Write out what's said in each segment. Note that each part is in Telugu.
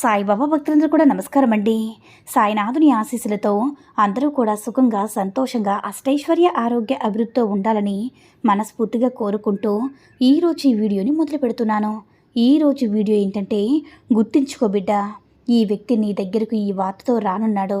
సాయిబాబా భక్తులందరూ కూడా నమస్కారం అండి సాయినాథుని ఆశీస్సులతో అందరూ కూడా సుఖంగా సంతోషంగా అష్టైశ్వర్య ఆరోగ్య అభివృద్ధితో ఉండాలని మనస్ఫూర్తిగా కోరుకుంటూ ఈరోజు ఈ వీడియోని మొదలు పెడుతున్నాను. ఈరోజు వీడియో ఏంటంటే గుర్తించుకో బిడ్డ ఈ వ్యక్తి నీ దగ్గరకు ఈ వార్తతో రానున్నాడు.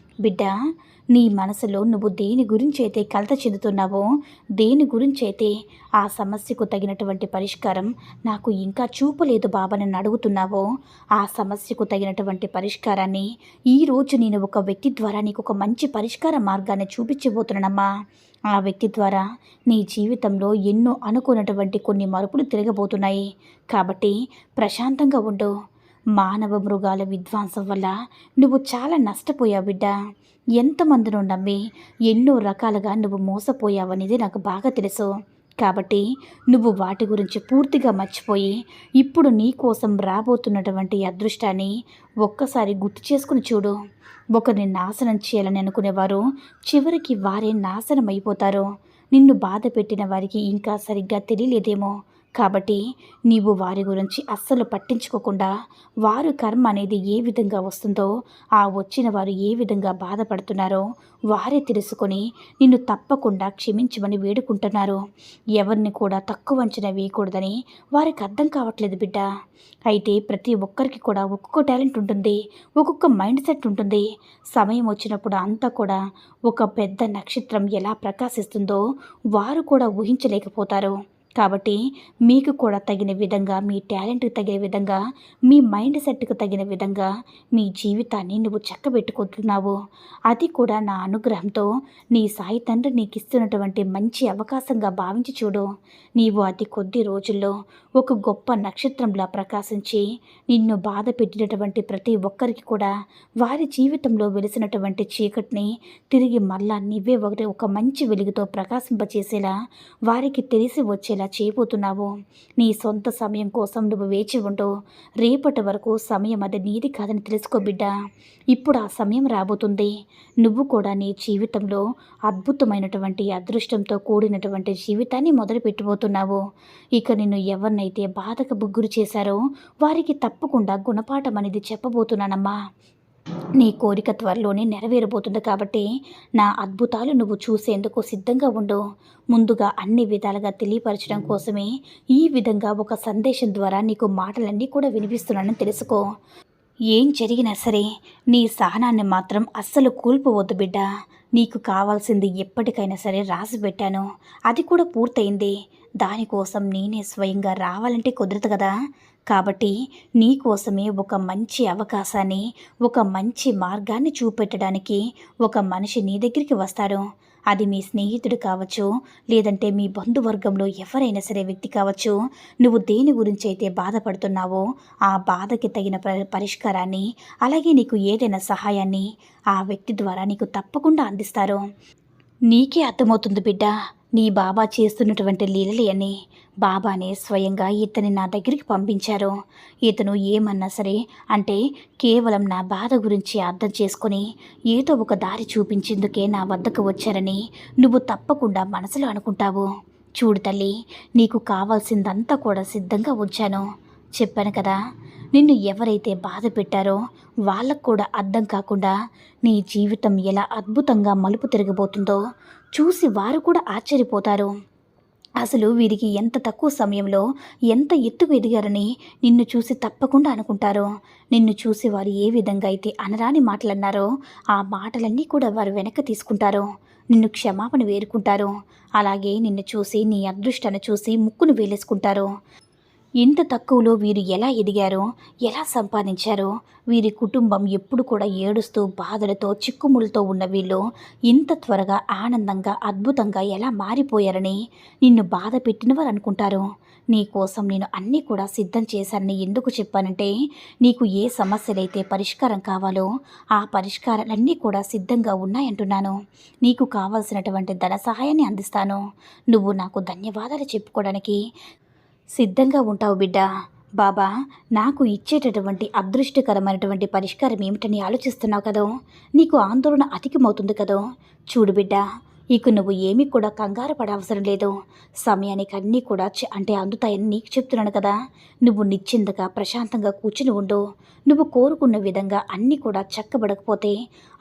బిడ్డ నీ మనసులో నువ్వు దేని గురించి అయితే కలత చెందుతున్నావో దేని గురించి అయితే ఆ సమస్యకు తగినటువంటి పరిష్కారం నాకు ఇంకా చూపలేదు బాబా నన్ను అడుగుతున్నావో ఆ సమస్యకు తగినటువంటి పరిష్కారాన్ని ఈరోజు నేను ఒక వ్యక్తి ద్వారా నీకు ఒక మంచి పరిష్కార మార్గాన్ని చూపించబోతున్నానమ్మా. ఆ వ్యక్తి ద్వారా నీ జీవితంలో ఎన్నో అనుకున్నటువంటి కొన్ని మరుపులు తిరగబోతున్నాయి. కాబట్టి ప్రశాంతంగా ఉండు. మానవ మృగాల విధ్వంసం వల్ల నువ్వు చాలా నష్టపోయావు బిడ్డ. ఎంతమందినో నమ్మి ఎన్నో రకాలుగా నువ్వు మోసపోయావనేది నాకు బాగా తెలుసు. కాబట్టి నువ్వు వాటి గురించి పూర్తిగా మర్చిపోయి ఇప్పుడు నీ కోసం రాబోతున్నటువంటి అదృష్టాన్ని ఒక్కసారి గుర్తు చేసుకుని చూడు. ఒకరిని నాశనం చేయాలని అనుకునేవారు చివరికి వారే నాశనం అయిపోతారు నిన్ను బాధ పెట్టిన వారికి ఇంకా సరిగ్గా తెలియలేదేమో. కాబట్టి నీవు వారి గురించి అస్సలు పట్టించుకోకుండా వారు కర్మ అనేది ఏ విధంగా వస్తుందో ఆ వచ్చిన వారు ఏ విధంగా బాధపడుతున్నారో వారే తెలుసుకొని నిన్ను తప్పకుండా క్షమించమని వేడుకుంటున్నారు. ఎవరిని కూడా తక్కువ అంచనా వేయకూడదని వారికి అర్థం కావట్లేదు బిడ్డ. అయితే ప్రతి ఒక్కరికి కూడా ఒక్కొక్క టాలెంట్ ఉంటుంది ఒక్కొక్క మైండ్ సెట్ ఉంటుంది. సమయం వచ్చినప్పుడు అంతా కూడా ఒక పెద్ద నక్షత్రం ఎలా ప్రకాశిస్తుందో వారు కూడా ఊహించలేకపోతారు. కాబట్టి మీకు కూడా తగిన విధంగా మీ టాలెంట్కి తగిన విధంగా మీ మైండ్ సెట్కి తగిన విధంగా మీ జీవితాన్ని నువ్వు చక్కబెట్టుకుంటున్నావు. అది కూడా నా అనుగ్రహంతో నీ సాయి తండ్రి నీకు ఇస్తున్నటువంటి మంచి అవకాశంగా భావించి చూడు. నీవు అతి కొద్ది రోజుల్లో ఒక గొప్ప నక్షత్రంలా ప్రకాశించి నిన్ను బాధ పెట్టినటువంటి ప్రతి ఒక్కరికి కూడా వారి జీవితంలో వెలిసినటువంటి చీకటిని తిరిగి మళ్ళా నువ్వే ఒకటి ఒక మంచి వెలుగుతో ప్రకాశింపచేసేలా వారికి తెలిసి వచ్చేలా ఇలా చేయబోతున్నావు? నీ సొంత సమయం కోసం నువ్వు వేచి ఉండు. రేపటి వరకు సమయం అది నీది కాదని తెలుసుకో బిడ్డ. ఇప్పుడు ఆ సమయం రాబోతుంది. నువ్వు కూడా నీ జీవితంలో అద్భుతమైనటువంటి అదృష్టంతో కూడినటువంటి జీవితాన్ని మొదలుపెట్టబోతున్నావు. ఇక నిన్ను ఎవరినైతే బాధకు బుగ్గురు చేశారో వారికి తప్పకుండా గుణపాఠం అనేది చెప్పబోతున్నానమ్మా. నీ కోరిక త్వరలోనే నెరవేరబోతుంది కాబట్టి నా అద్భుతాలు నువ్వు చూసేందుకు సిద్ధంగా ఉండు. ముందుగా అన్ని విధాలుగా తెలియపరచడం కోసమే ఈ విధంగా ఒక సందేశం ద్వారా నీకు మాటలన్నీ కూడా వినిపిస్తున్నానని తెలుసుకో. ఏం జరిగినా సరే నీ సహనాన్ని మాత్రం అస్సలు కూల్పోవద్దు బిడ్డ. నీకు కావాల్సింది ఎప్పటికైనా సరే రాసి పెట్టాను. అది కూడా పూర్తయింది. దానికోసం నేనే స్వయంగా రావాలంటే కుదరదు కదా. కాబట్టి నీకోసమే ఒక మంచి అవకాశాన్ని ఒక మంచి మార్గాన్ని చూపెట్టడానికి ఒక మనిషి నీ దగ్గరికి వస్తాడు. అది మీ స్నేహితుడు కావచ్చు లేదంటే మీ బంధువర్గంలో ఎవరైనా సరే వ్యక్తి కావచ్చు. నువ్వు దేని గురించి అయితే బాధపడుతున్నావో ఆ బాధకి తగిన పరిష్కారాన్ని అలాగే నీకు ఏదైనా సహాయాన్ని ఆ వ్యక్తి ద్వారా నీకు తప్పకుండా అందిస్తారు. నీకే అర్థమవుతుంది బిడ్డ. నీ బాబా చేస్తున్నటువంటి లీలలు అని బాబానే స్వయంగా ఇతని నా దగ్గరికి పంపించారు. ఇతను ఏమన్నా సరే అంటే కేవలం నా బాధ గురించి అర్థం చేసుకొని ఏదో ఒక దారి చూపించేందుకే నా వద్దకు వచ్చారని నువ్వు తప్పకుండా మనసులో అనుకుంటావు. చూడు తల్లి నీకు కావాల్సిందంతా కూడా సిద్ధంగా ఉంచాను. చెప్పాను కదా నిన్ను ఎవరైతే బాధ పెట్టారో వాళ్ళకు కూడా అర్థం కాకుండా నీ జీవితం ఎలా అద్భుతంగా మలుపు తిరగబోతుందో చూసి వారు కూడా ఆశ్చర్యపోతారు. అసలు వీరికి ఎంత తక్కువ సమయంలో ఎంత ఎత్తుకు ఎదిగారని నిన్ను చూసి తప్పకుండా అనుకుంటారు. నిన్ను చూసి వారు ఏ విధంగా అయితే అనరాని మాటలన్నారో ఆ మాటలన్నీ కూడా వారు వెనక్కి తీసుకుంటారు. నిన్ను క్షమాపణ వేరుకుంటారు. అలాగే నిన్ను చూసి నీ అదృష్టాన్ని చూసి ముక్కును వేలేసుకుంటారు. ఇంత తక్కువలో వీరు ఎలా ఎదిగారో ఎలా సంపాదించారో వీరి కుటుంబం ఎప్పుడు కూడా ఏడుస్తూ బాధలతో చిక్కుములతో ఉన్న వీళ్ళు ఇంత త్వరగా ఆనందంగా అద్భుతంగా ఎలా మారిపోయారని నిన్ను బాధ పెట్టినవారు అనుకుంటారు. నీ కోసం నేను అన్నీ కూడా సిద్ధం చేశానని ఎందుకు చెప్పానంటే నీకు ఏ సమస్యలైతే పరిష్కారం కావాలో ఆ పరిష్కారాలన్నీ కూడా సిద్ధంగా ఉన్నాయంటున్నాను. నీకు కావలసినటువంటి ధన సహాయాన్ని అందిస్తాను. నువ్వు నాకు ధన్యవాదాలు చెప్పుకోవడానికి సిద్ధంగా ఉంటావు బిడ్డ. బాబా నాకు ఇచ్చేటటువంటి అదృష్టకరమైనటువంటి పరిష్కారం ఏమిటని ఆలోచిస్తున్నావు కదా? నీకు ఆందోళన అధికమవుతుంది కదా? చూడు బిడ్డ ఇక నువ్వు ఏమీ కూడా కంగారు పడవసరం లేదు. సమయానికి అన్నీ కూడా చ- అంటే అందుతాయని నీకు చెప్తున్నాను కదా. నువ్వు నిశ్చింతగా ప్రశాంతంగా కూర్చుని ఉండు. నువ్వు కోరుకున్న విధంగా అన్నీ కూడా చక్కబడకపోతే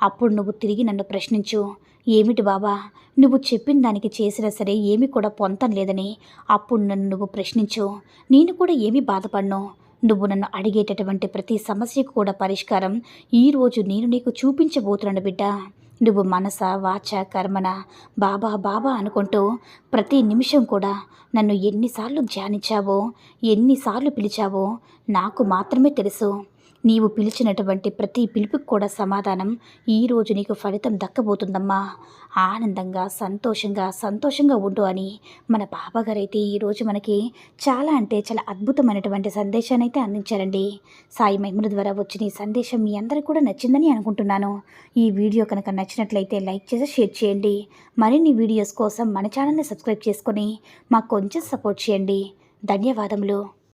అప్పుడు నువ్వు తిరిగి నన్ను ప్రశ్నించు. ఏమిటి బాబా? నువ్వు చెప్పిన దానికి చేసినా సరే ఏమి కూడా పొంతం లేదని. అప్పుడు నన్ను నువ్వు ప్రశ్నించు. నేను కూడా ఏమీ బాధపడను. నువ్వు నన్ను అడిగేటటువంటి ప్రతి సమస్యకు కూడా పరిష్కారం ఈరోజు నేను నీకు చూపించబోతున్నాను బిడ్డ. నువ్వు మనస వాచ కర్మన బాబా బాబా అనుకుంటూ ప్రతి నిమిషం కూడా నన్ను ఎన్నిసార్లు ధ్యానించావో ఎన్నిసార్లు పిలిచావో నాకు మాత్రమే తెలుసు. నీవు పిలిచినటువంటి ప్రతి పిలుపుకి కూడా సమాధానం ఈరోజు నీకు ఫలితం దక్కబోతుందమ్మా. ఆనందంగా సంతోషంగా సంతోషంగా ఉండు అని మన బాబాగారైతే ఈరోజు మనకి చాలా అంటే చాలా అద్భుతమైనటువంటి సందేశాన్ని అయితే అందించారండి. సాయి మహిమల ద్వారా వచ్చిన ఈ సందేశం మీ అందరికీ కూడా నచ్చిందని అనుకుంటున్నాను. ఈ వీడియో కనుక నచ్చినట్లయితే లైక్ చేసి షేర్ చేయండి. మరిన్ని వీడియోస్ కోసం మన ఛానల్ని సబ్స్క్రైబ్ చేసుకొని మాకు కొంచెం సపోర్ట్ చేయండి. ధన్యవాదములు.